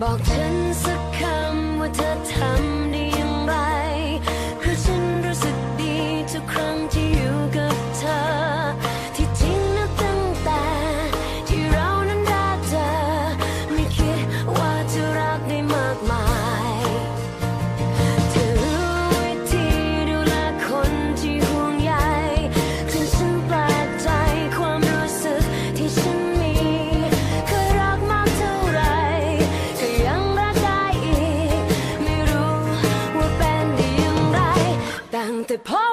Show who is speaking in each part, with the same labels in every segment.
Speaker 1: บอกฉันสักคำว่าเธอทำ It's a.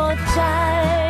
Speaker 1: 我在